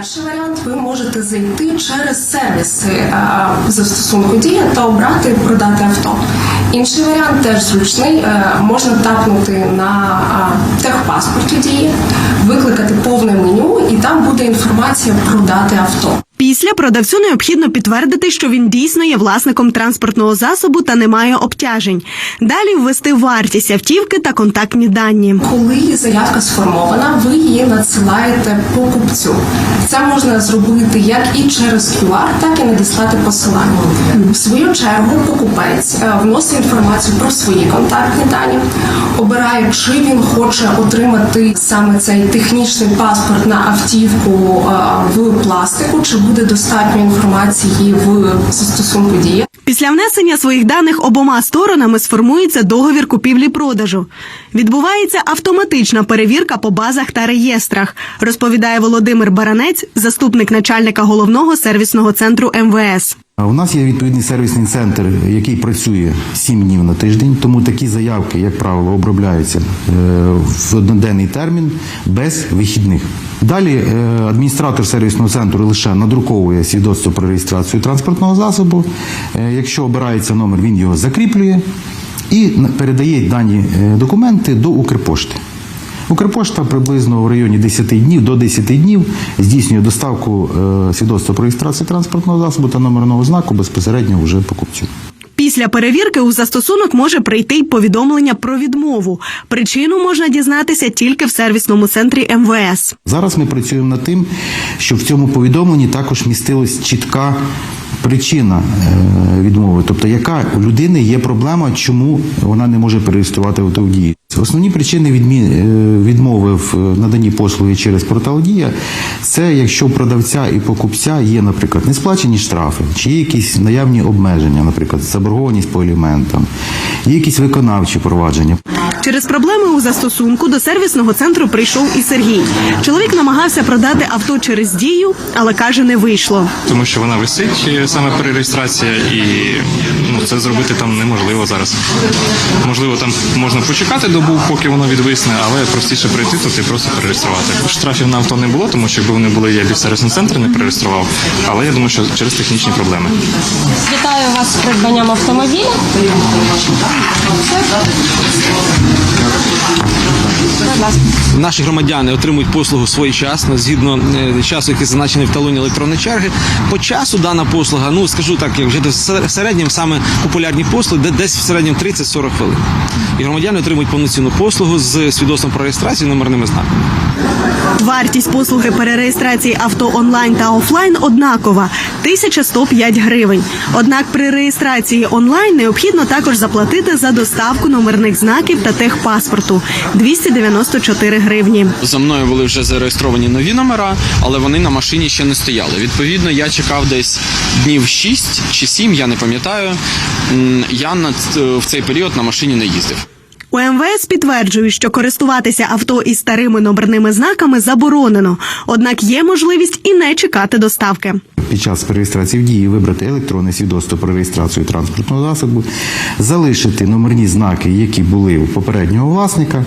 Перший варіант ви можете зайти через сервіси е, застосунку дія та обрати продати авто. Інший варіант теж зручний. е, Можна тапнути на е, техпаспорті дії, викликати повне меню, і там буде інформація продати авто. Після продавцю необхідно підтвердити, що він дійсно є власником транспортного засобу та не має обтяжень. Далі ввести вартість автівки та контактні дані. Коли заявка сформована, ви її надсилаєте покупцю. Це можна зробити як і через QR, так і надіслати посилання. В свою чергу покупець е, вносить інформацію про свої контактні дані, обирає, чи він хоче отримати саме цей технічний паспорт на автівку е, в пластику, чи буде достатньо інформації в застосунку дія. Після внесення своїх даних обома сторонами сформується договір купівлі-продажу. Відбувається автоматична перевірка по базах та реєстрах, розповідає Володимир Баранець, заступник начальника головного сервісного центру МВС. У нас є відповідний сервісний центр, який працює 7 днів на тиждень, тому такі заявки, як правило, обробляються е, в одноденний термін без вихідних. Далі е, адміністратор сервісного центру лише надруковує свідоцтво про реєстрацію транспортного засобу. Е, Якщо обирається номер, він його закріплює і передає дані документи до Укрпошти. Укрпошта приблизно в районі 10 днів до 10 днів здійснює доставку е, свідоцтва про реєстрацію транспортного засобу та номерного знаку безпосередньо вже покупцю. Після перевірки у застосунок може прийти й повідомлення про відмову. Причину можна дізнатися тільки в сервісному центрі МВС. Зараз ми працюємо над тим, щоб в цьому повідомленні також містилась чітка причина е, відмови, тобто яка у людини є проблема, чому вона не може перереєструвати авто в дії. Основні причини е, відмови в наданні послуги через портал Дія це якщо продавця і покупця є, наприклад, несплачені штрафи, чи є якісь наявні обмеження, наприклад, заборгованість по аліментам, є якісь виконавчі провадження. Через проблеми у застосунку до сервісного центру прийшов і Сергій. Чоловік намагався продати авто через дію, але каже, не вийшло. тому що вона висить е, саме перереєстрація, і ну це зробити там неможливо зараз. Можливо, там можна почекати добу, поки воно відвисне, але простіше прийти тут і просто перереєструвати. Штрафів на авто не було, тому що якби вони були, я б сервісний центр не перереєстрував. Але я думаю, що через технічні проблеми. Вітаю вас з придбанням автомобіля. you Наші громадяни отримують послугу своєчасно згідно е, часу, який зазначений в талоні електронної черги. По часу дана послуга, ну скажу так, як вже в середньому саме популярні послуги, де десь в середньому 30-40 хвилин. І громадяни отримують повноцінну послугу з свідоцтвом про реєстрацію номерними знаками. Вартість послуги перереєстрації авто онлайн та офлайн однакова 1105 гривень. Однак при реєстрації онлайн необхідно також заплатити за доставку номерних знаків та техпаспорту 294 гривні. За мною були вже зареєстровані нові номера, але вони на машині ще не стояли. Відповідно, я чекав десь днів 6 чи 7, я не пам'ятаю. Я на в цей період на машині не їздив. У МВС підтверджують, що користуватися авто із старими номерними знаками заборонено. Однак є можливість і не чекати доставки. під час реєстрації в дії вибрати електронне свідоцтво про реєстрацію транспортного засобу, залишити номерні знаки, які були у попереднього власника,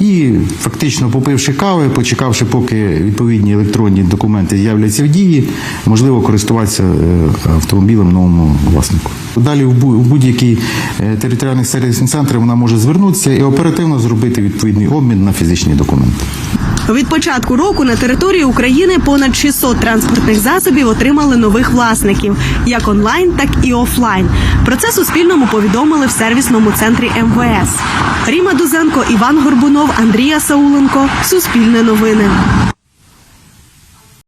і фактично попивши кави, почекавши, поки відповідні електронні документи з'являться в дії, можливо користуватися е, автомобілем новому власнику. Далі в бу- в будь-який е, територіальний сервісний центр вона може звернутися і оперативно зробити відповідний обмін на фізичні документи. Від початку року на території України понад 600 транспортних засобів отримали нових власників як онлайн, так і офлайн. Про це Суспільному повідомили в сервісному центрі МВС. Ріма Дузенко, Іван Горбунов, Андрія Сауленко. Суспільне новини.